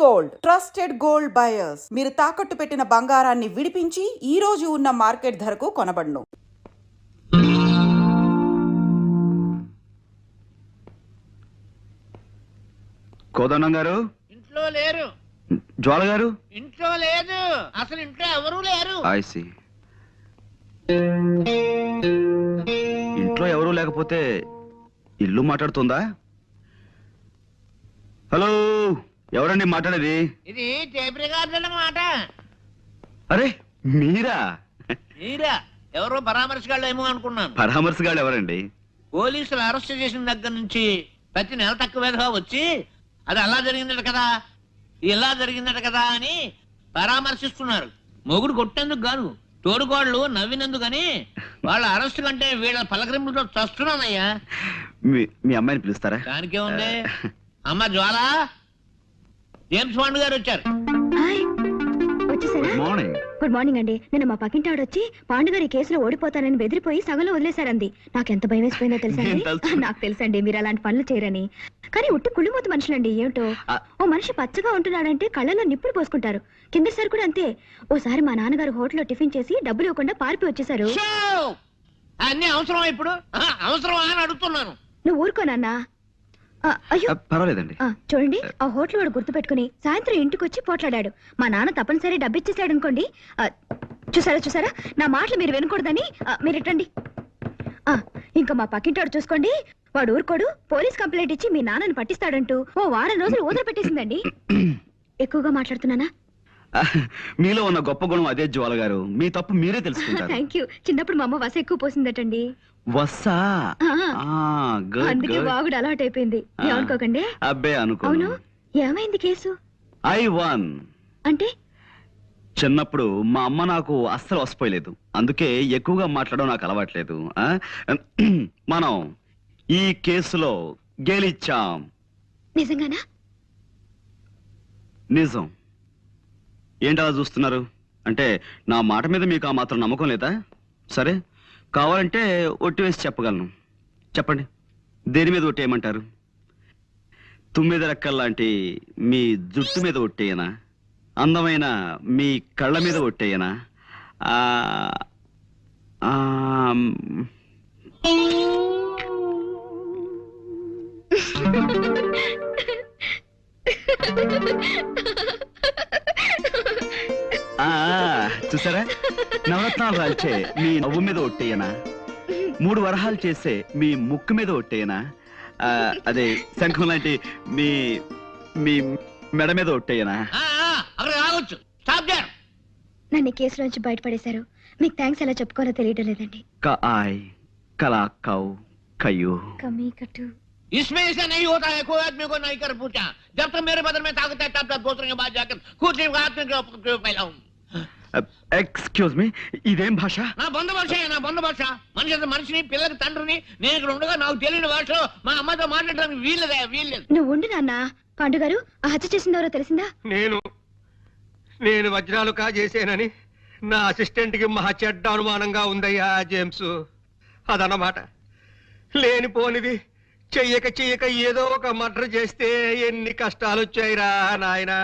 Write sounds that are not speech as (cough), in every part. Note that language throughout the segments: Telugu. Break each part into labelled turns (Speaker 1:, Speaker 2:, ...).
Speaker 1: గోల్డ్. Trusted gold buyers. మీరు తాకట్టు పెట్టిన బంగారాన్ని విడిపించి ఈ రోజు ఉన్న మార్కెట్ ధరకు కొనబడును.
Speaker 2: కోదన్నం గారు?
Speaker 3: ఇంట్లో లేరు.
Speaker 2: జ్వాల గారు?
Speaker 3: ఇంట్లో లేదు. అసలు ఇంట్లో ఎవరూ లేరు.
Speaker 2: ఐసి ఇంట్లో ఎవరూ లేకపోతే ఇల్లు మాట్లాడుతుందా? హలో ఎవరండి మాట్లాడేది?
Speaker 3: ఇది టేప్ రికార్డు మాట.
Speaker 2: అరే మీరా?
Speaker 3: మీరా? ఎవరో పరామర్శగాళ్ళు ఏమో అనుకున్నాను.
Speaker 2: పరామర్శగాళ్ళు ఎవరండి?
Speaker 3: పోలీసులు అరెస్ట్ చేసిన దగ్గర నుంచి ప్రతి నెల తక్కువగా వచ్చి అది అలా జరిగిందట కదా ఇలా జరిగిందట కదా అని పరామర్శిస్తున్నారు. మొగుడు కొట్టేందుకు కాదు తోడుకోళ్ళు నవ్వినందుకు అని వాళ్ళ అరెస్ట్ కంటే వీళ్ళ పలకరింపులతో చస్తున్నానయ్యా.
Speaker 2: మీ మీ అమ్మాయిని పిలుస్తారా?
Speaker 3: దానికే ఉంది అమ్మ జ్వాల? జేమ్స్ బాండ్ గారు వచ్చారు.
Speaker 4: హాయ్. వచ్చేసారా?
Speaker 2: గుడ్ మార్నింగ్
Speaker 4: గుడ్ మార్నింగ్ అండి. నిన్న మా పక్కింటి ఆవిడ వచ్చి పాండుగారు ఈ కేసులో ఓడిపోతానని బెదిరిపోయి సగంలో వదిలేశారంది నాకు ఎంత భయం వేసిపోయిందో (laughs) తెలుసా
Speaker 2: నేను? తెలుసు. (laughs)
Speaker 4: నాకు తెలుసండి మీరు అలాంటి పనులు చేయరని. కానీ ఉట్టి కుళ్ళిమూత మనుషులండి ఏమిటో?
Speaker 2: ఆ.
Speaker 4: ఓ మనిషి పచ్చగా ఉంటున్నాడంటే కళ్ళలో నిప్పులు పోసుకుంటారు. కిందసారి కూడా అంతే. ఓసారి మా నాన్నగారు హోటల్లో టిఫిన్ చేసి డబ్బులు ఇవ్వకుండా పారిపోయి వచ్చేసారు
Speaker 3: షో! అన్నీ అవసరమా ఇప్పుడు? ఆహా, అవసరమా అని అడుగుతున్నాను.
Speaker 4: నువ్వు ఊరుకోనన్నా ఆ, అయ్యో.
Speaker 2: పర్వాలేదండి.
Speaker 4: ఆ, చూడండి ఆ హోటల్ వాడు గుర్తుపెట్టుకుని సాయంత్రం ఇంటికి వచ్చి పోట్లాడాడు. మా నాన్న తప్పనిసరి డబ్బిచ్చేసాడు అనుకోండి ఆ, చూసారా చూసారా? నా మాటలు మీరు వినకూడదని ఆ, మీరు ఇట్టండి ఆ, ఇంకా మా పక్కింటోడు చూసుకోండి. వాడు ఊరుకోడు. పోలీస్ కంప్లైంట్ ఇచ్చి మీ నాన్నని పట్టిస్తాడంటూ ఓ వారం రోజులు ఊదర పెట్టేసిందండి. ఎక్కువగా మాట్లాడుతున్నానా?
Speaker 2: మీలో ఉన్న గొప్ప గుణం అదే జ్వాల గారు మీ తప్పు మీరే తెలుసుకుంటారు. (laughs)
Speaker 4: థ్యాంక్ యూ చిన్నప్పుడు మా అమ్మ వస ఎక్కువ పోసిందటండి.
Speaker 2: వస్సా?
Speaker 4: అందుకే
Speaker 2: గుడ్
Speaker 4: బాగుడు అలవాటు అయిపోయింది
Speaker 2: ఆ.
Speaker 4: ఏమనుకోకండి?
Speaker 2: అబ్బే అనుకోను.
Speaker 4: ఏమైంది కేసు?
Speaker 2: I one.
Speaker 4: అంటే?
Speaker 2: చిన్నప్పుడు మా అమ్మ నాకు అస్సలు వసిపోయలేదు. అందుకే ఎక్కువగా మాట్లాడడం నాకు అలవాట్లేదు? మనం ఈ కేసులో గెలిచాం.
Speaker 4: నిజంగానా?
Speaker 2: నిజం. ఏంటలా చూస్తున్నారు? అంటే నా మాట మీద మీకు ఆ మాత్రం నమ్మకం లేదా? సరే. కావాలంటే ఒట్టి వేసి చెప్పగలను. చెప్పండి. దేని మీద ఒట్టేయమంటారు తుమ్మిద రెక్కల్లాంటి మీ జుట్టు మీద ఒట్టేయనా అందమైన మీ కళ్ళ మీద ఒట్టేయనా ఆ, (laughs) చూసారా నవరత్నాలు రాల్చే మీ నవ్వు మీద ఒట్టేయనా మూడు వరహాలు చేసే మీ ముక్కు మీద ఒట్టేయనా ఆ, అదే శంఖం లాంటి మీ మీ మెడ మీద ఒట్టేయనా
Speaker 3: ఆ, ఆ, అక్కడ రావచ్చు స్టాప్ దేర్
Speaker 4: నన్ను ఈ కేసులోంచి బయటపడేశారు మీకు థ్యాంక్స్ ఎలా చెప్పుకోవాలో తెలియడం లేదండి
Speaker 2: క ఆయ్ కలా కౌ కయ్యూ
Speaker 4: కమీ కట్టు
Speaker 3: इसमें ऐसा नहीं होता है कोई आदमी को नहीं कर पूछा जब तक मेरे बदन में ताकत है तब तक दूसरे के बाद जाकर खुद से हाथ में प्रयोग फैलाऊं
Speaker 2: ఎక్స్క్యూజ్ మీ ఇదేం భాష?
Speaker 3: నా బంధు భాష నా బంధు భాష. మనిషి అంత మనిషిని పిల్లకి తండ్రిని నేను ఇక్కడ ఉండగా నాకు తెలియని భాషలో మా అమ్మతో మాట్లాడడానికి వీల్లేదా వీల్లేదు.
Speaker 4: నువ్వు ఉండు నాన్న. పాండు గారు ఆ హత్య చేసింది ఎవరో తెలిసిందా?
Speaker 5: నేను నేను వజ్రాలు కాజేసానని నా అసిస్టెంట్కి మహా చెడ్డ అనుమానంగా ఉందయ్యా జేమ్స్. అదన్నమాట. లేనిపోనిది చెయ్యక చెయ్యక ఏదో ఒక మర్డర్ చేస్తే ఎన్ని కష్టాలు వచ్చాయిరా నాయనా.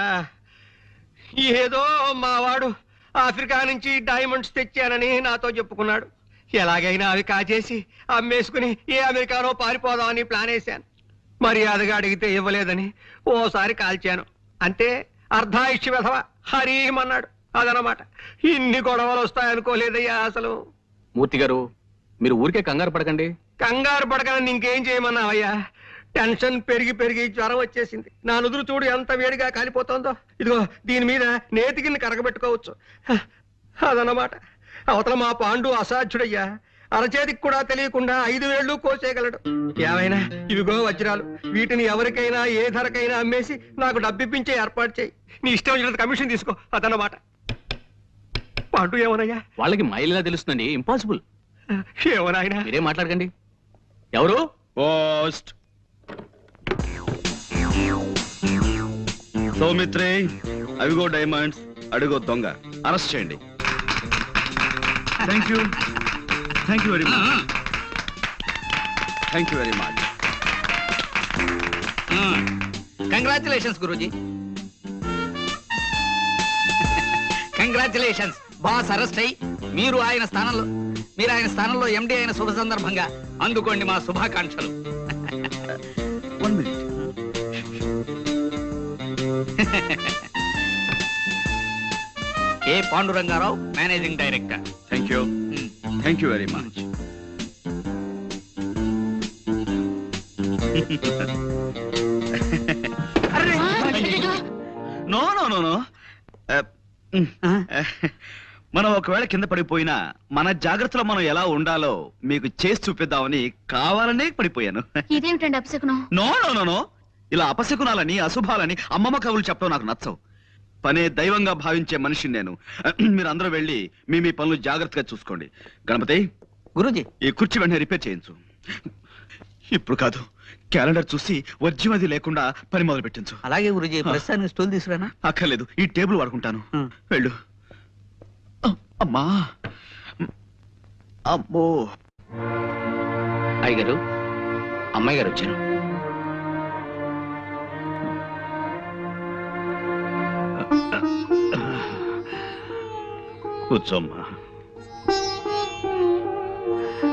Speaker 5: ఏదో మావాడు ఆఫ్రికా నుంచి డైమండ్స్ తెచ్చానని నాతో చెప్పుకున్నాడు. ఎలాగైనా అవి కాజేసి అమ్మేసుకుని ఏ అమెరికాలో పారిపోదామని ప్లాన్ వేశాను. మర్యాదగా అడిగితే ఇవ్వలేదని ఓసారి కాల్చాను. అంతే అర్ధాయుష్య వెధవ హరీమన్నాడు అదనమాట. ఇన్ని గొడవలు వస్తాయనుకోలేదయ్యా అసలు.
Speaker 6: మూర్తి గారు మీరు ఊరికే కంగారు పడకండి.
Speaker 5: కంగారు పడకని ఇంకేం చేయమన్నావయ్యా? టెన్షన్ పెరిగి పెరిగి జ్వరం వచ్చేసింది. నా నుదురు చూడు ఎంత వేడిగా కాలిపోతుందో. ఇదిగో దీని మీద నేతికిని కరగబెట్టుకోవచ్చు. హ, అదన్నమాట. అవతల మా పాండు అసాధ్యుడయ్యా. అరచేతికి కూడా తెలియకుండా ఐదు వేళ్ళు కోసేయగలడు. ఏమైనా? ఇవిగో వజ్రాలు. వీటిని ఎవరికైనా ఏ ధరకైనా అమ్మేసి నాకు డబ్బిప్పించే ఏర్పాటు చేయి. నీ ఇష్టం వచ్చినంత కమిషన్ తీసుకో. అదన్నమాట. పాండు ఏమనయ్యా?
Speaker 6: వాళ్ళకి మైల్ ఎలా తెలుస్తుందండి? ఇంపాసిబుల్
Speaker 5: ఏమనాయనా
Speaker 6: మీరేం మాట్లాడకండి. ఎవరు?
Speaker 2: పోస్ట్ సౌమిత్రి అవిగో డైమండ్స్ అడిగో దొంగ. అరెస్ట్ చేయండి. Thank you thank you very much thank you very much
Speaker 7: congratulations Guruji. Congratulations boss arrest అయ్యి మీరు ఆయన స్థానంలో మీరు ఆయన స్థానంలో ఎండి అయిన శుభ సందర్భంగా అందుకోండి మా శుభాకాంక్షలు.
Speaker 2: One minute
Speaker 7: A Pandurangarao managing director.
Speaker 2: Thank you thank you very much no no no no. మనం ఒకవేళ కింద పడిపోయినా మన జాగ్రత్తలో మనం ఎలా ఉండాలో మీకు చేసి చూపిద్దామని కావాలనే పడిపోయాను.
Speaker 4: ఇదేమిటండి అప్సకునం
Speaker 2: నో నో నో నో. ఇలా అపశకునాలని అశుభాలని అమ్మమ్మ కవులు చెప్పడం నాకు నచ్చవు. పనే దైవంగా భావించే మనిషిని నేను. (clears throat) మీరు అందరూ వెళ్ళి మీ మీ పనులు జాగ్రత్తగా చూసుకోండి. గణపతి
Speaker 7: గురూజీ.
Speaker 2: ఈ కుర్చీ వెంటనే రిపేర్ చేయించు. ఇప్పుడు కాదు. క్యాలెండర్ చూసి వర్జ్యం అది లేకుండా పని మొదలు పెట్టించు
Speaker 7: అలాగే గురూజీ ప్రస్తుతానికి స్టూల్ తీసుకురానా?
Speaker 2: అక్కర్లేదు. ఈ టేబుల్ వాడుకుంటాను. వెళ్ళు. అమ్మా. అమ్మో
Speaker 7: అయ్యగారు అమ్మాయి గారు వచ్చారు.
Speaker 8: కూర్చోమ్మా.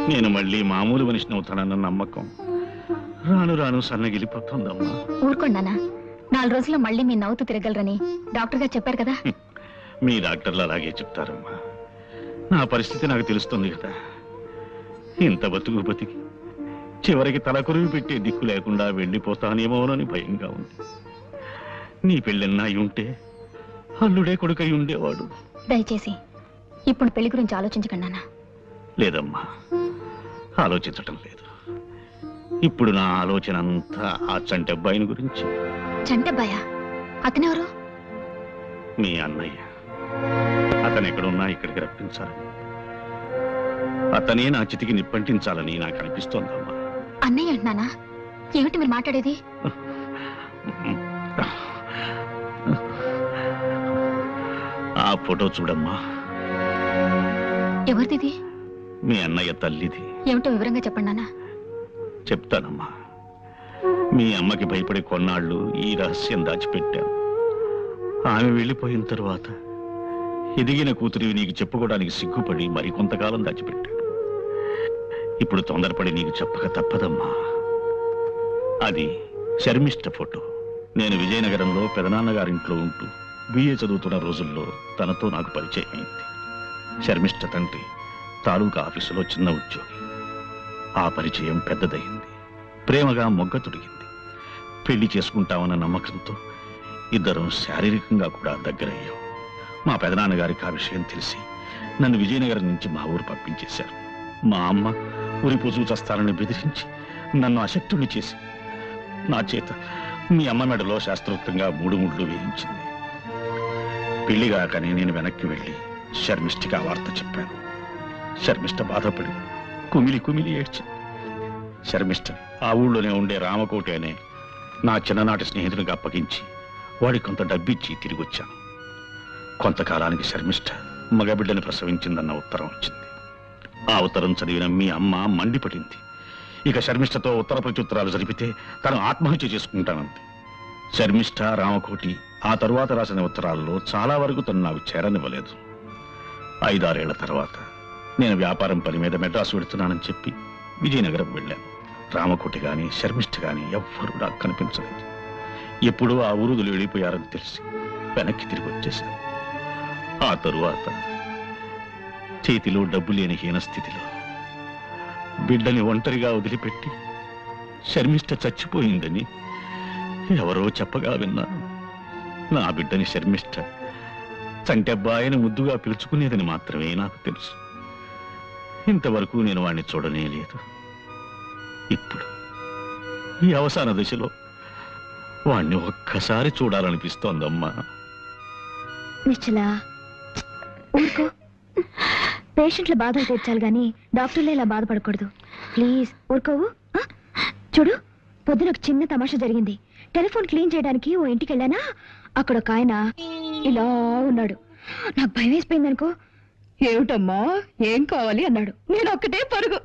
Speaker 8: నేను మళ్ళీ మామూలు మనిషిని అవుతానన్న నమ్మకం. రాను రాను సన్నగిలిపోతుందమ్మా.
Speaker 4: ఊరుకోండానా నాలుగు రోజుల్లో మళ్ళీ మీ నవ్వుతూ తిరగలరని డాక్టర్ గారు చెప్పారు కదా.
Speaker 8: మీ డాక్టర్లు అలాగే చెప్తారమ్మా. నా పరిస్థితి నాకు తెలుస్తుంది కదా. ఇంత బతుకు బతికి చివరికి తలకొరివి పెట్టే దిక్కు లేకుండా వెళ్ళిపోతానేమోనని భయంగా ఉంది. నీ పెళ్ళన్నా అయి ఉంటే అల్లుడే కొడుకై ఉండేవాడు.
Speaker 4: దయచేసి ఇప్పుడు పెళ్ళి గురించి ఆలోచించకండి నాన్న.
Speaker 8: లేదమ్మా ఆలోచించటం లేదు. ఇప్పుడు నా ఆలోచన అంతా ఆ చంటి అబ్బాయిని గురించి.
Speaker 4: చంటబ్బాయ? అతనెవరు?
Speaker 8: మీ అన్నయ్య. అతను ఎక్కడున్నా ఇక్కడికి రప్పించాలి. అతనే నా చితికి నిప్పంటించాలని నాకు అనిపిస్తోందమ్మా.
Speaker 4: అన్నయ్య అంటున్నానా? ఏమిటి మీరు మాట్లాడేది?
Speaker 8: ఆ ఫోటో చూడమ్మా.
Speaker 4: ఎవరిది
Speaker 8: మీ అన్నయ్య తల్లిది.
Speaker 4: ఏమిటో వివరంగా చెప్పండి నాన్న.
Speaker 8: చెప్తానమ్మా. మీ అమ్మకి భయపడి కొన్నాళ్ళు ఈ రహస్యం దాచిపెట్టాను ఆమె వెళ్ళిపోయిన తరువాత ఎదిగిన కూతురివి నీకు చెప్పుకోవడానికి సిగ్గుపడి మరి కొంతకాలం దాచిపెట్టాడు. ఇప్పుడు తొందరపడి నీకు చెప్పక తప్పదమ్మా. అది శర్మిష్ట ఫోటో. నేను విజయనగరంలో పెదనాన్నగారింట్లో ఉంటూ బిఏ చదువుతున్న రోజుల్లో తనతో నాకు పరిచయం అయింది. శర్మిష్ట తండ్రి తాలూకా ఆఫీసులో చిన్న ఉద్యోగి. ఆ పరిచయం పెద్దదయింది. ప్రేమగా మొగ్గ తొడిగింది. పెళ్ళి చేసుకుంటామన్న నమ్మకంతో ఇద్దరం శారీరకంగా కూడా దగ్గరయ్యాం. మా పెదనాన్నగారికి ఆ విషయం తెలిసి నన్ను విజయనగరం నుంచి మా ఊరు పంపించేశారు. మా అమ్మ ఊరి పొజు చస్తానని బెదిరించి నన్ను అశక్తుడిని చేసి నా చేత మీ అమ్మ మెడలో శాస్త్రోక్తంగా మూడు ముళ్ళు వేయించింది. పెళ్ళిగాకని నేను వెనక్కి వెళ్ళి శర్మిష్ఠికి ఆ వార్త చెప్పాను. శర్మిష్ఠ బాధపడి కుమిలి కుమిలి ఏడ్చి శర్మిష్ఠ ఆ ఊళ్ళోనే ఉండే రామకోటి అనే నా చిన్ననాటి స్నేహితునికి అప్పగించి వాడికి కొంత డబ్బిచ్చి తిరిగి వచ్చాను కొంతకాలానికి శర్మిష్ఠ మగబిడ్డని ప్రసవించిందన్న ఉత్తరం వచ్చింది. ఆ ఉత్తరం చదివిన మీ అమ్మ మండిపడింది. ఇక శర్మిష్ఠతో ఉత్తర ప్రత్యుత్తరాలు జరిపితే తను ఆత్మహత్య చేసుకుంటానంది. శర్మిష్ఠ రామకోటి ఆ తరువాత రాసిన ఉత్తరాల్లో చాలా వరకు తను నాకు చేరనివ్వలేదు. ఐదారేళ్ళ తర్వాత నేను వ్యాపారం పని మీద మెడ్రాస్ వెడుతున్నానని చెప్పి విజయనగరం వెళ్ళాను. రామకోటి కానీ శర్మిష్ఠ కానీ ఎవ్వరూ నాకు కనిపించలేదు. ఎప్పుడూ ఆ ఊరుదులు వెళ్ళిపోయారని తెలిసి వెనక్కి తిరిగి వచ్చేశాను. ఆ తరువాత చేతిలో డబ్బు లేని హీన స్థితిలో బిడ్డని ఒంటరిగా వదిలిపెట్టి శర్మిష్ఠ చచ్చిపోయిందని ఎవరో చెప్పగా విన్నాను. నా బిడ్డని శర్మిష్ట. చంటెబ్బాయని ముద్దుగా పిలుచుకునేదని మాత్రమే నాకు తెలుసు. ఇంతవరకు నేను వాణ్ణి చూడనే లేదు. ఇప్పుడు ఈ అవసాన దశలో వాణ్ణి ఒక్కసారి చూడాలనిపిస్తోందమ్మా.
Speaker 4: నిశ్చలా ఊరుకో. పేషెంట్ల బాధలు తీర్చాలి కానీ డాక్టర్లే ఇలా బాధపడకూడదు. ప్లీజ్ ఊరుకోవు. చూడు. పొద్దున ఒక చిన్న తమాషా జరిగింది. టెలిఫోన్ క్లీన్ చేయడానికి ఓ ఇంటికి వెళ్ళానా అక్కడ ఒక ఆయన ఇలా ఉన్నాడు. నాకు భయం వేసిపోయింది అనుకో ఏమిటమ్మా? ఏం కావాలి అన్నాడు. నేను ఒక్కటే పరుగు.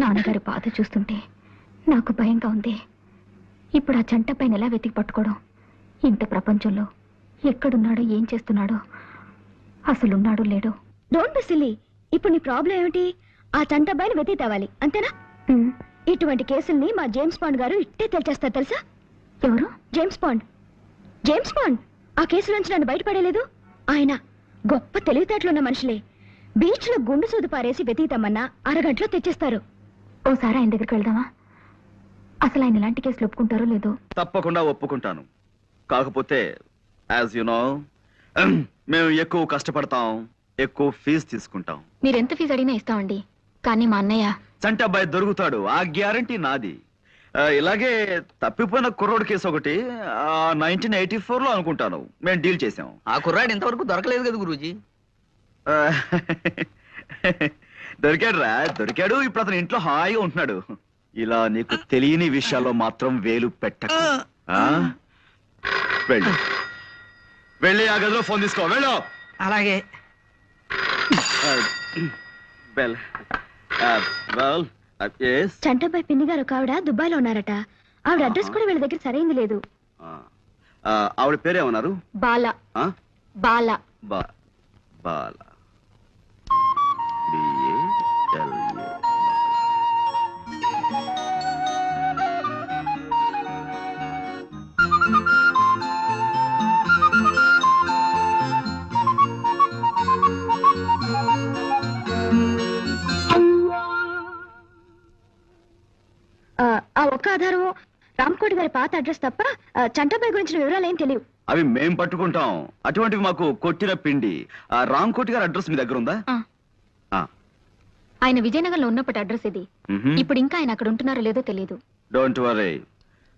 Speaker 4: నాన్నగారు బాధ చూస్తుంటే నాకు భయంగా ఉంది. ఇప్పుడు ఆ జంట పైన ఎలా వెతికి పట్టుకోవడం? ఇంత ప్రపంచంలో ఎక్కడున్నాడో ఏం చేస్తున్నాడో? అసలున్నాడో లేడో? డోంట్ బి సిల్లీ ఇప్పుడు నీ ప్రాబ్లం ఏమిటి? ఆ చంటబ్బాయిని వెతి తేవాలి. అంతేనా? ఇటువంటి కేసుల్ని మా జేమ్స్ బాండ్ గారు ఇట్టే తెలిచేస్తారు తెలుసా? ఎవరు? James Bond. James Bond? ఆ కేసులోంచి నన్ను బయటపడేలేదు? ఆయన గొప్ప తెలివితేటలున్న మనుషులే. బీచ్లో గుండు సూది పారేసి వెతీతమ్మన్నా అరగంటలో తెచ్చేస్తారు. ఓసారి ఆయన దగ్గరికి వెళ్దామా? అసలు ఆయన ఇలాంటి కేసులు ఒప్పుకుంటారో లేదో?
Speaker 2: తప్పకుండా ఒప్పుకుంటాను. కాకపోతే యాజ్ యు నో మేము ఎక్కువ కష్టపడతాం ఎక్కువ ఫీజు తీసుకుంటాం.
Speaker 4: మీరెంత ఫీజు అడిగినా ఇస్తామండి. కానీ మా అన్నయ్య
Speaker 2: చంటి అబ్బాయి దొరుకుతాడు. ఆ గ్యారంటీ నాది. ఆ, ఇలాగే తప్పిపోయిన కుర్రోడ్ కేసు ఒకటి నైన్టీన్ ఎయిటీ ఫోర్లో అనుకుంటాను. మేము డీల్ చేసాం
Speaker 7: ఆ కుర్రాడు ఇంతవరకు దొరకలేదు కదా గురూజీ?
Speaker 2: ఆ, (laughs) దొరికాడు రా దొరికాడు. ఇప్పుడు అతను ఇంట్లో హాయిగా ఉంటున్నాడు. ఇలా నీకు తెలియని విషయాల్లో మాత్రం వేలు పెట్టకు. ఆ? వెళ్ళు. వెళ్ళి ఆ గదిలో ఫోన్ తీసుకో. వెళ్ళు.
Speaker 7: అలాగే.
Speaker 2: వెల్ వెల్ ఎస్
Speaker 4: చంటబ్బాయి పిన్ని గారు ఒక ఆవిడ దుబాయ్లో ఉన్నారట. ఆవిడ అడ్రస్ కూడా వీళ్ళ దగ్గర సరైంది లేదు.
Speaker 2: ఆవిడ పేరేమన్నారు?
Speaker 4: బాల? బాల.
Speaker 2: బా బాల.
Speaker 4: ఒక్క ఆధారం. రామ్కోటి గారి పాత అడ్రస్ తప్ప ఆ, చంటబ్బాయి గురించిన వివరాలు ఏం తెలియవు.
Speaker 2: అవి మేం పట్టుకుంటాం. అటువంటివి మాకు కొట్టిన పిండి. ఆ రామ్కోటి గారి అడ్రస్ మీ దగ్గర ఉందా? ఆ.
Speaker 4: ఆయన విజయనగరంలో ఉన్నప్పటి అడ్రస్ ఇది. ఇప్పుడు ఇంకా ఆయన అక్కడ ఉంటున్నారో లేదో తెలియదు
Speaker 2: డోంట్ వరీ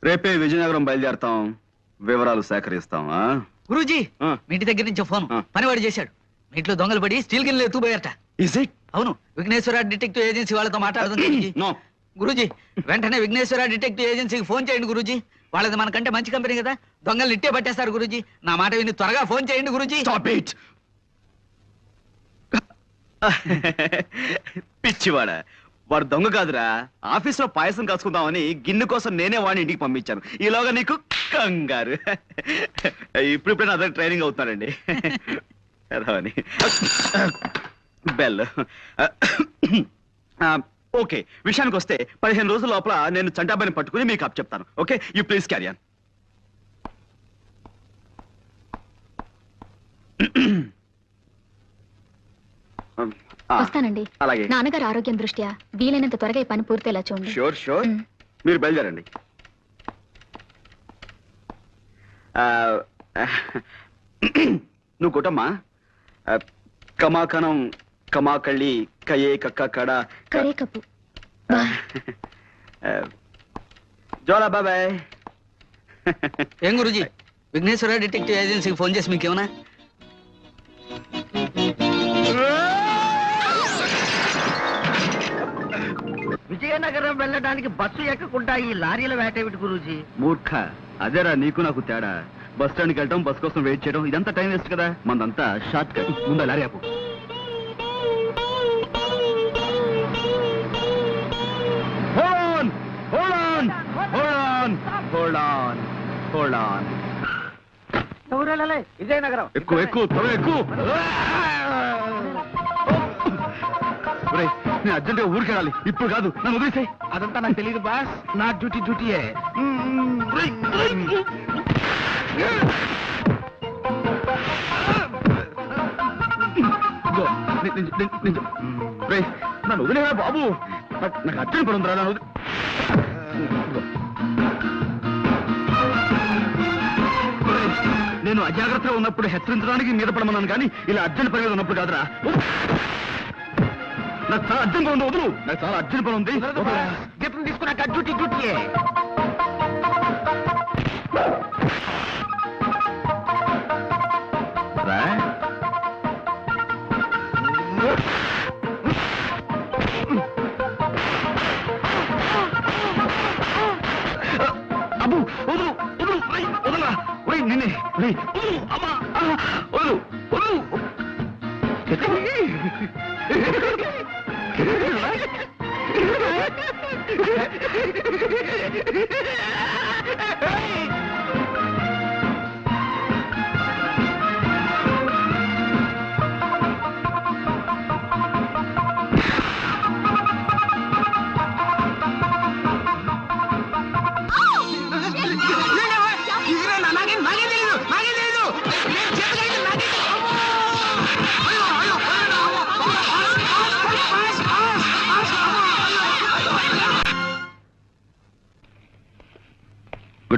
Speaker 2: రేపే విజయనగరం బయలుదేరతాం. వివరాలు సేకరిస్తాం ఆ?
Speaker 7: గురూజీ. మీ ఇంటి దగ్గర నుంచి ఫోన్. పనివాడు చేశాడు. మీ ఇంట్లో దొంగలు పడి స్టీల్ గిన్నెలు ఎత్తుపోయారట
Speaker 2: Is it?
Speaker 7: అవును. విఘ్నేశ్వర డిటెక్టివ్ ఏజెన్సీ వాళ్ళతో మాట్లాడుతుంది (clears throat) గురూజీ. వెంటనే విఘ్నేశ్వర డిటెక్టివ్ ఏజెన్సీకి ఫోన్ చేయండి గురూజీ. వాళ్ళది మనకంటే మంచి కంపెనీ కదా. దొంగలు ఇట్టే పట్టేస్తారు గురూజీ. నా మాట విని త్వరగా ఫోన్ చేయండి గురూజీ.
Speaker 2: Stop it! పిచ్చివాడ వాడు దొంగ కాదురా. ఆఫీస్లో పాయసం కాసుకుందామని గిన్నె కోసం నేనే వాడిని ఇంటికి పంపించాను. ఈలోగా నీకు కంగారు. ఇప్పుడు ఇప్పుడు అదే ట్రైనింగ్ అవుతానండి బెల్. ఓకే విషయానికి వస్తే పదిహేను రోజుల లోపల నేను చంటాబాని పట్టుకుని మీకు అప్ చెప్తాను. ఓకే యూ ప్లీజ్ క్యారియన్ (clears throat)
Speaker 4: వస్తానండి.
Speaker 2: అలాగే.
Speaker 4: నాన్నగారు ఆరోగ్యం దృష్ట్యా వీలైనంత త్వరగా ఈ పని పూర్తయ్యేలా చూడండి.
Speaker 2: Sure
Speaker 4: sure.
Speaker 2: మీరు బయలుదేరండి. (clears throat) నువ్వు కొట్టమ్మా. ఆ, కమాకణం కమాకళ్ళి కయే కక్క కడ
Speaker 4: కరే కప్పు (laughs)
Speaker 2: జోలా బాబాయ్.
Speaker 7: ఏం గురూజీ? విఘ్నేశ్వర డిటెక్టివ్ ఏజెన్సీకి ఫోన్ చేసి మీకేమన్నా?
Speaker 9: విజయనగరం వెళ్ళడానికి బస్సు ఎక్కకుండా ఈ లారీల వేటేమిటి గురూజీ?
Speaker 2: మూర్ఖ. అదేరా నీకు నాకు తేడా. బస్ స్టాండ్కి వెళ్ళటం బస్ కోసం వెయిట్ చేయడం ఇదంతా టైం వేస్ట్ కదా. మందంతా షార్ట్ కట్ ముందు లారీ ఆపు. On!
Speaker 9: విజయనగరం.
Speaker 2: ఎక్కువ ఎక్కువ త్వరగా ఎక్కువ ఒరేయ్, నేను అర్జెంటుగా ఊరికి వెళ్ళాలి. ఇప్పుడు కాదు నన్ను వదిలేసాయి.
Speaker 9: అదంతా నాకు తెలియదు బాస్. నా డ్యూటీ డ్యూటీయే.
Speaker 2: నన్ను వదిలేరా బాబు. నాకు అర్జెంట్ పడి ఉందిరా నన్ను వదిలే- ఇదిగో. నేను అజాగ్రత్తగా ఉన్నప్పుడు హెచ్చరించడానికి మీద పడమన్నాను కానీ ఇలా అర్జెంట్ పని మీద ఉన్నప్పుడు కాదురా. నాకు చాలా అర్జెంట్ పని ఉంది వదులు. నాకు చాలా అర్జెంట్ పని ఉంది.
Speaker 9: జీతం తీసుకున్నాక డ్యూటీ డ్యూటీయే
Speaker 2: రా. నిన్నే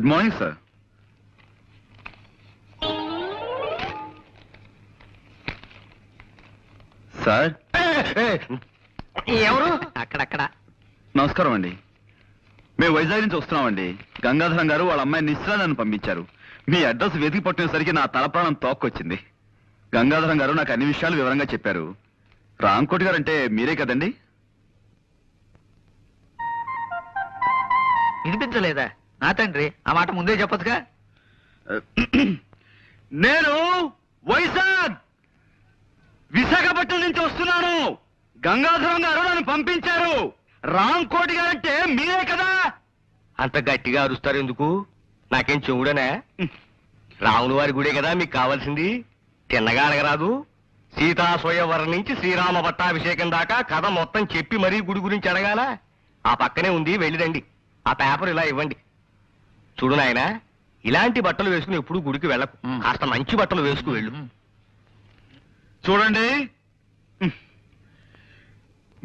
Speaker 2: గుడ్ మార్నింగ్ సార్ సార్
Speaker 10: ఎవరు?
Speaker 11: అక్కడక్కడ.
Speaker 2: నమస్కారం అండి. మేము వైజాగ్ నుంచి వస్తున్నామండి. గంగాధరం గారు వాళ్ళ అమ్మాయి నిశ్చల నన్ను పంపించారు. మీ అడ్రస్ వెతికి పట్టినసరికి నా తల ప్రాణం తోక్కొచ్చింది. గంగాధరం గారు నాకు అన్ని విషయాలు వివరంగా చెప్పారు. రాంకోటి గారు అంటే మీరే కదండి?
Speaker 11: వినిపించలేదా? నా తండ్రి ఆ మాట ముందే చెప్పొచ్చుగా?
Speaker 2: నేను వైజాగ్ విశాఖపట్నం నుంచి వస్తున్నాను. గంగాధరం గారు నన్ను పంపించారు. రామ్ గారు అంటే మీరే కదా?
Speaker 12: అంత గట్టిగా అరుస్తారు ఎందుకు? నాకేం చెవుడనే? రాముని వారి గుడే కదా మీకు కావాల్సింది? తిన్నగా అడగరాదు. సీతా స్వయంవరం నుంచి శ్రీరామ పట్టాభిషేకం దాకా కథ మొత్తం చెప్పి మరీ గుడి గురించి అడగాల? ఆ పక్కనే ఉంది వెళ్ళిరండి ఆ పేపర్ ఇలా ఇవ్వండి. చూడు నాయనా ఇలాంటి బట్టలు వేసుకుని ఎప్పుడు గుడికి వెళ్ళకు. కాస్త మంచి బట్టలు వేసుకు వెళ్ళు.
Speaker 2: చూడండి.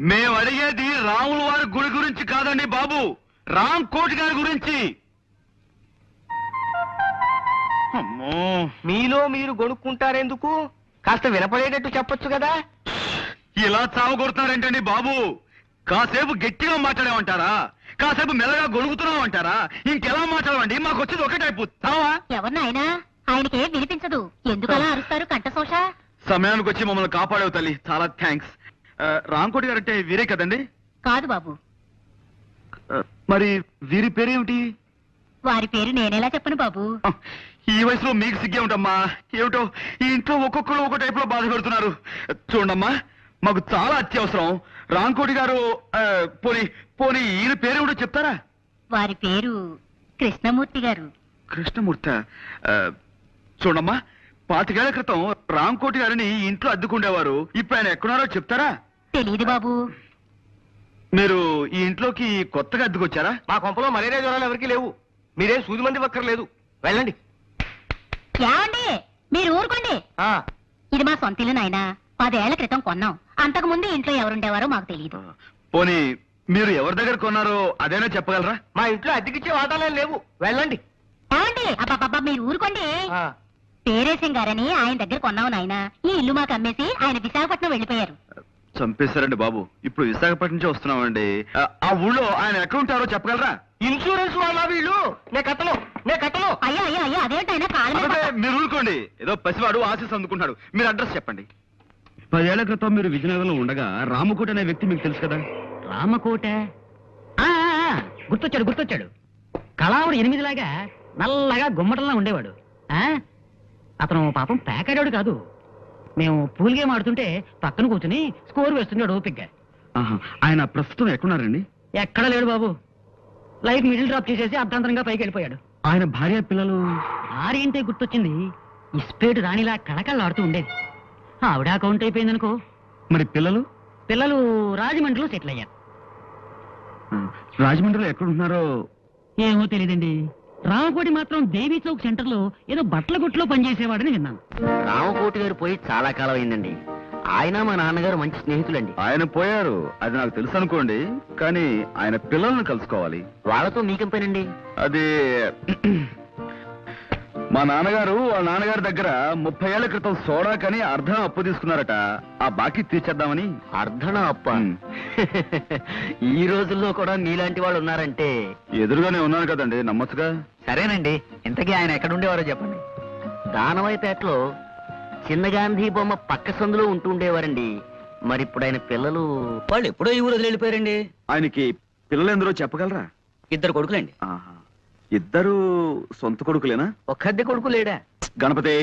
Speaker 2: మేము అడిగేది రాముల వారి గుడి గురించి కాదండి బాబు. రామ్ కోటి గారి గురించి. అమ్మో.
Speaker 12: మీలో మీరు గొడుక్కుంటారెందుకు కాస్త వినపడేటట్టు చెప్పొచ్చు కదా.
Speaker 2: ఇలా చావగొడుతున్నారేంటండి బాబు? కాసేపు గట్టిగా మాట్లాడేమంటారా? కాసేపు మెల్లగా గొడుగుతున్నామంటారా ఇంకెలా మాట్లాడమండి మాకు వచ్చేది ఒకటే చావా
Speaker 13: ఎవరు నాయనా? ఆయనకే వినిపించదు. ఎందుకలా అరుస్తారు కంఠశోష?
Speaker 2: సమయానికి వచ్చి మమ్మల్ని కాపాడేవు తల్లి. చాలా థ్యాంక్స్ రాంకోటి గారు అంటే వీరే కదండి?
Speaker 13: కాదు బాబు.
Speaker 2: మరి వీరి పేరేమిటి?
Speaker 13: వారి పేరు నేనేలా చెప్పను బాబు?
Speaker 2: ఈ వయసులో మీకు సిగ్గే ఉంటమ్మా. ఏమిటో? ఈ ఇంట్లో ఒక్కొక్కరు ఒక టైప్లో బాధ పెడుతున్నారు. చూడమ్మా మాకు చాలా అత్యవసరం. రాంకోటి గారు పోనీ పోనీ ఈయన పేరేమిటో చెప్తారా?
Speaker 13: వారి పేరు కృష్ణమూర్తి గారు.
Speaker 2: కృష్ణమూర్త చూడమ్మా పాతికేళ్ళ క్రితం రాంకోటి గారిని ఈ ఇంట్లో అద్దుకుండేవారు. ఇప్పుడు ఆయన ఎక్కడున్నారో చెప్తారా?
Speaker 13: తెలీదు బాబు.
Speaker 2: మీరు ఈ ఇంట్లోకి కొత్తగా అద్దుకొచ్చారా?
Speaker 12: మా కొంపలో మలేరియా జ్వరాలు ఎవరికీ లేవు. మీరేం సూది మంది ఒక్కర్లేదు. వెళ్ళండి.
Speaker 13: ఏమండి? మీరు ఊరుకోండి.
Speaker 12: ఆ.
Speaker 13: ఇది మా సొంత ఇల్లు నాయనా. పదేళ్ళ క్రితం కొన్నాం. అంతకు ముందు ఇంట్లో ఎవరుండేవారో మాకు తెలియదు
Speaker 2: పోనీ మీరు ఎవరి దగ్గర కొన్నారో అదేనా చెప్పగలరా?
Speaker 12: మా ఇంట్లో అద్దెకిచ్చే వాటాలే లేవు. వెళ్ళండి.
Speaker 13: ఏమండి? అబ్బాబ్బా మీరు ఊరుకోండి.
Speaker 12: ఆ,
Speaker 13: పేరేశం గారని ఆయన దగ్గర కొన్నావు నాయనా. ఈ ఇల్లు మాకు అమ్మేసి ఆయన విశాఖపట్నం వెళ్ళిపోయారు.
Speaker 2: చంపేశారండి బాబు. ఇప్పుడు విశాఖపట్నం నుంచి వస్తున్నామండి. ఆ, ఆ ఊళ్ళో ఆయన ఎక్కడ ఉంటారో చెప్పగలరా?
Speaker 12: ఇన్సూరెన్స్ వాళ్ళ వీళ్ళు? నే కట్టను. నే కట్టను.
Speaker 13: అయ్యో అయ్యో అయ్యో అదేంటైనా కాళ్ళ మీద
Speaker 2: అబ్బే, మీరు ఊరుకోండి. ఏదో పసివాడు ఆశీస్ అందుకుంటాడు మీరు అడ్రస్ చెప్పండి. పదేళ్ళ క్రితం మీరు విజయనగరంలో ఉండగా రామకోట అనే వ్యక్తి మీకు తెలుసు కదా?
Speaker 10: రామకోట? గుర్తొచ్చాడు గుర్తొచ్చాడు. కళావుడు ఎనిమిదిలాగా నల్లగా గుమ్మటంలా ఉండేవాడు. ఆ అతను పాపం పేకాడాడు కాదు. మేము పూల్ గేమ్ ఆడుతుంటే పక్కన కూర్చుని స్కోర్ వేస్తున్నాడు ఓపిగ్గా.
Speaker 2: ఆహా, ఆయన ప్రస్తుతం ఎక్కడున్నారండి?
Speaker 10: ఎక్కడ లేడు బాబు. లైఫ్ మిడిల్ డ్రాప్ చేసేసి అర్ధాంతరంగా పైకి వెళ్ళిపోయాడు.
Speaker 2: ఆయన భార్య పిల్లలు?
Speaker 10: ఆరేంటే గుర్తొచ్చింది. ఇస్పేటు రాణిలా కళకళలాడుతూ ఉండేది. ఆవిడ అకౌంట్ అయిపోయిందనుకో.
Speaker 2: మరి పిల్లలు?
Speaker 10: పిల్లలు రాజమండ్రిలో సెటిల్ అయ్యారు.
Speaker 2: రాజమండ్రిలో ఎక్కడున్నారో
Speaker 10: ఏమో తెలియదండి రామకోటి మాత్రం దేవీ చౌక్ సెంటర్లో ఏదో బట్టల గుట్లో పనిచేసేవాడని విన్నాను.
Speaker 11: రామకోటి గారు పోయి చాలా కాలం అయిందండి ఆయన మా నాన్నగారు మంచి స్నేహితులండి.
Speaker 2: ఆయన పోయారు అది నాకు తెలుసు అనుకోండి కానీ ఆయన పిల్లల్ని కలుసుకోవాలి.
Speaker 11: వాళ్ళతో మీకేం పనండి
Speaker 2: అది మా నాన్నగారు వాళ్ళ నాన్నగారి దగ్గర ముప్పై ఏళ్ళ క్రితం సోడా కని అర్ధం అప్పు తీసుకున్నారట. ఆ బాకీ తీర్చేద్దామని.
Speaker 11: అర్ధన అప్ప. (laughs) ఈ రోజుల్లో కూడా మీలాంటి వాళ్ళు ఉన్నారంటే.
Speaker 2: ఎదురుగానే ఉన్నాను కదండి నమ్మచ్చుగా?
Speaker 11: సరేనండి ఇంతకీ ఆయన ఎక్కడ ఉండేవారో చెప్పండి. దానవాయిపేటలో చిన్న గాంధీ బొమ్మ పక్క సందులో ఉంటూ ఉండేవారండి. మరి ఇప్పుడు ఆయన పిల్లలు
Speaker 14: వాళ్ళు ఎప్పుడో ఈ ఊరు వదిలి వెళ్ళిపోయారండి.
Speaker 2: ఆయనకి పిల్లలు ఎందరో చెప్పగలరా?
Speaker 14: ఇద్దరు కొడుకులండి.
Speaker 2: ఆహా. ఇద్దరు సొంత కొడుకులేనా?
Speaker 11: ఒక్కద్దె కొడుకు లేడా?
Speaker 2: గణపతి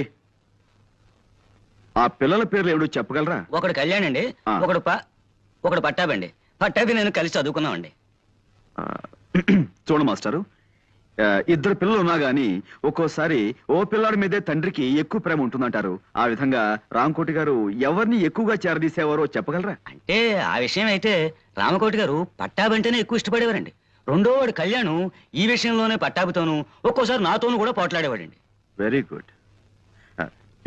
Speaker 2: ఆ పిల్లల పేర్లు ఏమిటో చెప్పగలరా?
Speaker 14: ఒకడు కళ్యాణ్ అండి
Speaker 2: ఆ.
Speaker 14: ఒకడు ప ఒకడు పట్టాబండి పట్టాభి నేను కలిసి చదువుకున్నామండి
Speaker 2: ఆ, చూడు మాస్టారు. ఆ, ఇద్దరు పిల్లలు ఉన్నా గాని ఒక్కోసారి ఓ పిల్లాడి మీదే తండ్రికి ఎక్కువ ప్రేమ ఉంటుందంటారు. ఆ విధంగా రాంకోటి గారు ఎవరిని ఎక్కువగా చేరదీసేవారో చెప్పగలరా?
Speaker 14: అంటే ఆ విషయం అయితే రామకోటి గారు పట్టాబంటేనే ఎక్కువ ఇష్టపడేవారండి. రెండో వాడు కళ్యాణ్ ఈ విషయంలోనే పట్టాభితోనూ ఒక్కోసారి నాతోనూ కూడా పోట్లాడేవాడండి.
Speaker 2: వెరీ గుడ్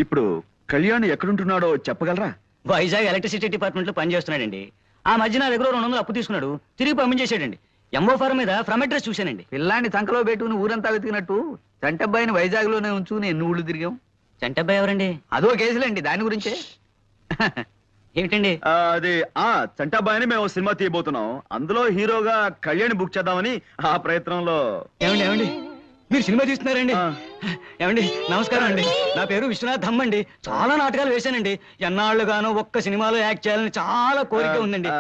Speaker 2: ఇప్పుడు కళ్యాణ్ ఎక్కడుంటున్నాడో చెప్పగలరా?
Speaker 14: వైజాగ్ ఎలక్ట్రిసిటీ డిపార్ట్మెంట్లో పనిచేస్తున్నాడండి. ఆ మధ్య నా దగ్గర రెండు వందలు అప్పు తీసుకున్నాడు. తిరిగి పంపించేసాడండి ఎంఓ ఫారం మీద ఫ్రమ్ అడ్రస్ చూశానండి.
Speaker 7: పిల్లాన్ని సంకలో పెట్టుకుని ఊరంతా వెతికినట్టు చంటబ్బాయిని వైజాగ్లోనే ఉంచుకుని ఎన్ని ఊళ్ళు తిరిగాం?
Speaker 14: చంటబ్బాయి ఎవరండి?
Speaker 7: అదో కేసులేండి దాని గురించే.
Speaker 14: ఏమిటండి?
Speaker 2: అది ఆ చంటాబాయని మేము సినిమా తీయబోతున్నాం. అందులో హీరోగా కళ్యాణ్ బుక్ చేద్దామని ఆ ప్రయత్నంలో.
Speaker 14: ఏమండి ఏమండి? మీరు సినిమా తీస్తున్నారండి. ఏమండి నమస్కారం అండి. నా పేరు విశ్వనాథ్ ధమ్ అండి. చాలా నాటకాలు వేశానండి. ఎన్నాళ్ళుగానో ఒక్క సినిమాలో యాక్ట్ చేయాలని చాలా కోరిక ఉందండి.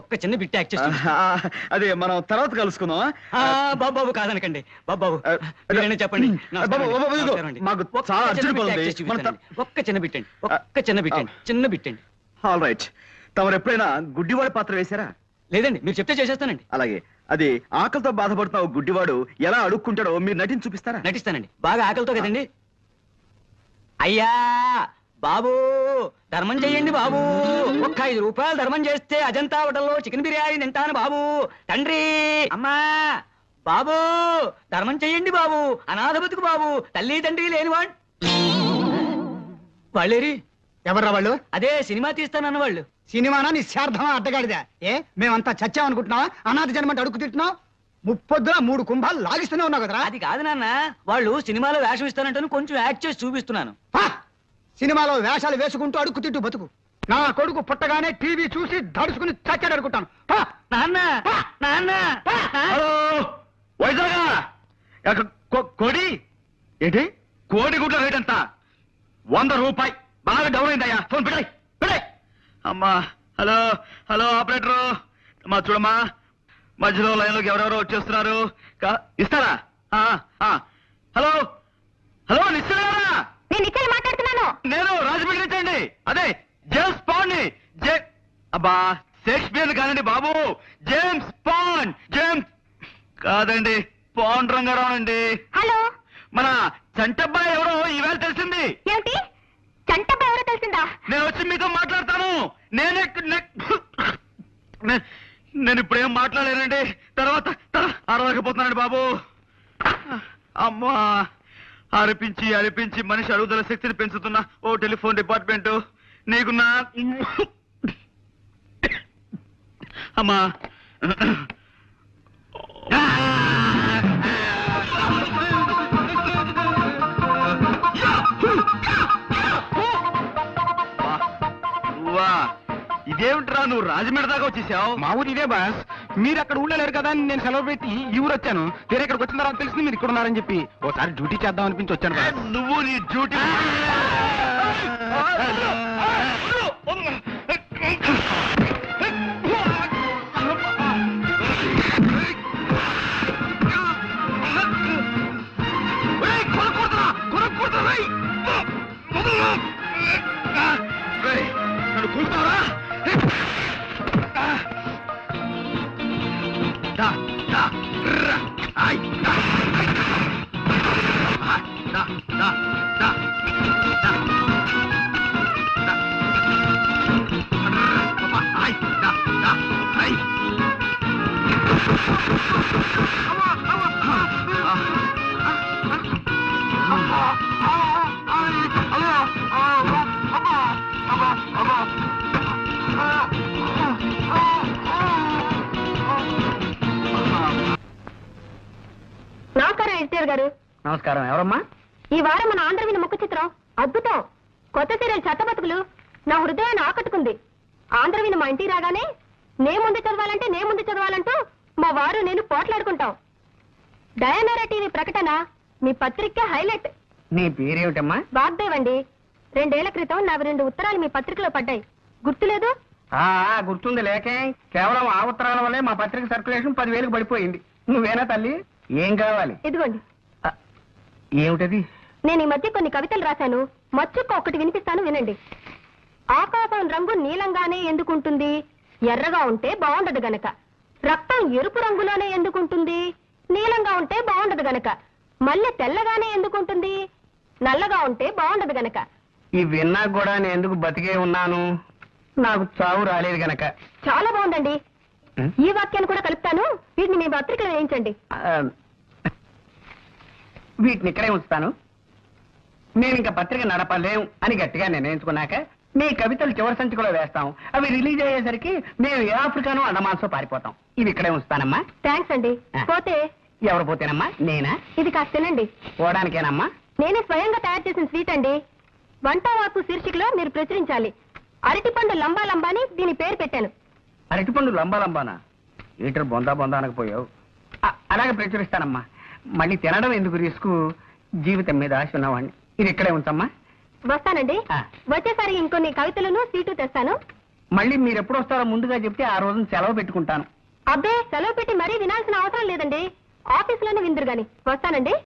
Speaker 14: ఒక్క చిన్న బిట్ యాక్ట్ చేస్తాను
Speaker 2: అదే మనం తర్వాత కలుసుకుందాం
Speaker 14: బాబు కాదనకండి. బాబు చెప్పండి ఒక్క
Speaker 2: చాలా
Speaker 14: చిన్న. ఒక్క చిన్న బిట్టండి ఒక్క చిన్న బిట్టండి చిన్న బిట్టండి
Speaker 2: ఆల్ రైట్ తమరు ఎప్పుడైనా గుడ్డివాడి పాత్ర వేశారా?
Speaker 14: లేదండి మీరు చెప్తే చేసేస్తానండి.
Speaker 2: అలాగే. అది ఆకలితో బాధపడుతున్న ఓ గుడ్డివాడు ఎలా అడుక్కుంటాడో మీరు నటించి చూపిస్తారా?
Speaker 14: నటిస్తానండి. బాగా ఆకలితో కదండి. అయ్యా! బాబు! ధర్మం చెయ్యండి బాబు! ఒక్క ఐదు రూపాయలు ధర్మం చేస్తే అజంతా హోటల్లో చికెన్ బిర్యానీ తింటాను బాబు! తండ్రి! అమ్మా! బాబు! ధర్మం చెయ్యండి బాబు! అనాథ బతుకు బాబు! తల్లి తండ్రి లేనివాడు! (laughs) వాళ్ళేరి?
Speaker 9: ఎవర్రా వాళ్ళు?
Speaker 14: అదే సినిమా తీస్తానన్న వాళ్ళు
Speaker 9: సినిమానా నీ శార్థమా అడ్డగాడిదా? ఏ మేమంతా చచ్చామనుకుంటున్నావా? అనాథ జన్మంటే అడుగు తింటున్నావు? ముప్పొద్దున మూడు కుంభాలు లాగిస్తూనే ఉన్నావు కదరా?
Speaker 14: అది కాదు నాన్న. వాళ్ళు సినిమాలో వేషం ఇస్తానంటాను కొంచెం యాక్ట్ చేసి చూపిస్తున్నాను.
Speaker 9: పా! సినిమాలో వేషాలు వేసుకుంటూ అడుక్కు తింటూ బతుకు. నా కొడుకు పుట్టగానే టీవీ చూసి దడుచుకుని చచ్చాడు అనుకుంటాను. పా!
Speaker 14: నాన్న! నాన్న!
Speaker 2: హలో! వైజాగా ఎక్క- కొ- కోడి? ఏంటి? కోడి గుడ్ల రేట్ ఎంత వంద రూపాయి. బాగా డౌన్ అయిందయ్యా. ఫోన్ పెట్టాయి పెట్టాయి అమ్మా హలో హలో ఆపరేటరు. మా చూడమ్మా. మధ్యలో లైన్లోకి ఎవరెవరో వచ్చేస్తున్నారు. ఇస్తారా. హలో హలో నిశ్చయరా
Speaker 15: నేను మాట్లాడుతున్నాను.
Speaker 2: నేను రాజమండ్రి నుంచి అండి. అదే జేమ్స్ పాండ్ని జే అబ్బా షేక్స్పియర్ కాదండి బాబు. జేమ్స్ పాండ్ జేమ్స్ కాదండి పాండ్ రంగారావు అండి.
Speaker 15: హలో.
Speaker 2: మన చంటబ్బాయి ఎవరో ఈవేళ తెలిసింది.
Speaker 15: ఏమిటి? చంటబ్బ ఎవరో తెలిసిందా?
Speaker 2: నేను వచ్చి మీతో మాట్లాడతాను. నేనే నేను ఇప్పుడేం మాట్లాడలేనండి. తర్వాత తర్వా- అరవకపోతున్నానండి బాబు. అమ్మా అరిపించి అరిపించి మనిషి అరుగుదల శక్తిని పెంచుతున్న ఓ టెలిఫోన్ డిపార్ట్మెంట్. నీకు నా అమ్మా. ఇదేమిట్రా నువ్వు రాజమండ్రి దాకా వచ్చేసావు
Speaker 5: మా ఊరు ఇదే బాస్ మీరు అక్కడ ఊళ్ళో లేరు కదా అని నేను సెలవు పెట్టి ఈ ఊరు వచ్చాను వేరే ఇక్కడికి వచ్చిన తర్వాత తెలిసింది మీరు ఇక్కడ ఉన్నారని చెప్పి ఓసారి డ్యూటీ చేద్దాం అనిపించి వచ్చాను బాస్
Speaker 2: నువ్వు నీ డ్యూటీ
Speaker 15: ఆంధ్రవిన మా ఇంటికి రాగానే నే ముందు చదవాలంటే నే ముందు చదవాలంటూ మా వారు నేను పోట్లాడుకుంటాం. డయానరా టీవీ ప్రకటన మీ పత్రిక హైలైట్.
Speaker 9: నీ పేరేమిటమ్మా?
Speaker 15: వాగ్దేవ్ అండి రెండేళ్ళ క్రితం నావి రెండు ఉత్తరాలు మీ పత్రికలో పడ్డాయి. గుర్తులేదు?
Speaker 9: ఆ గుర్తుంది లేకే. కేవలం ఆ ఉత్తరాల వల్లే మా పత్రిక సర్క్యులేషన్ పదివేలకు పడిపోయింది. నువ్వేనా తల్లి? ఏం కావాలి?
Speaker 15: ఇదిగోండి.
Speaker 9: ఏమిటది?
Speaker 15: నేను ఈ మధ్య కొన్ని కవితలు రాశాను. మచ్చుక్క ఒకటి వినిపిస్తాను వినండి. ఆకాశం రంగు నీలంగానే ఎందుకుంటుంది? ఎర్రగా ఉంటే బాగుండదు గనక. రక్తం ఎరుపు రంగులోనే ఎందుకుంటుంది? నీలంగా ఉంటే బాగుండదు గనక. మల్లె తెల్లగానే ఎందుకుంటుంది? నల్లగా ఉంటే బాగుండదు గనక.
Speaker 9: ఈ విన్నా కూడా నేను ఎందుకు బతికే ఉన్నాను? నాకు చావు రాలేదు గనక.
Speaker 15: చాలా బాగుందండి? ఈ వాక్యాన్ని కూడా కలుపుతాను. వీటిని మీ పత్రికలో వేయించండి.
Speaker 9: వీటిని ఇక్కడే ఉంచుతాను. నేను ఇంకా పత్రిక నడపలేం అని గట్టిగా నిర్ణయించుకున్నాక మీ కవితలు చివరి సంచికలో వేస్తాం. అవి రిలీజ్ అయ్యేసరికి మేము ఏ ఆఫ్రికానో అండమాన్సో పారిపోతాం. ఇవి ఇక్కడే ఉంచుతానమ్మా.
Speaker 15: థ్యాంక్స్ అండి.
Speaker 9: ఆ.
Speaker 15: పోతే?
Speaker 9: ఎవరు పోతేనమ్మా? నేనా?
Speaker 15: ఇది కాస్త తినండి.
Speaker 9: పోవడానికేనమ్మా?
Speaker 15: నేనే స్వయంగా తయారు చేసిన స్వీట్ అండి. వంట వాపు శీర్షికలో మీరు ప్రచురించాలి. అరటిపండు లంబా లంబా అని దీని పేరు పెట్టాను.
Speaker 9: అరటిపండు లంబా లంబానా? ఈటర్ బొందా బొందా అనకపోయావు. అలాగే ప్రచురిస్తానమ్మా. మళ్ళీ తినడం ఎందుకు రిస్క్? జీవితం మీద ఆశ ఉన్నవాడిని ఇది ఇక్కడే ఉంచమ్మా.
Speaker 15: వస్తానండి. వచ్చేసారి ఇంకొన్ని కవితలను స్వీటు తెస్తాను.
Speaker 9: మళ్ళీ మీరు ఎప్పుడు వస్తారో ముందుగా చెప్తే ఆ రోజున సెలవు పెట్టుకుంటాను.
Speaker 15: అబ్బే సెలవు పెట్టి మరీ వినాల్సిన అవసరం లేదండి. ఆఫీసులోనే విందురు గాని. వస్తానండి.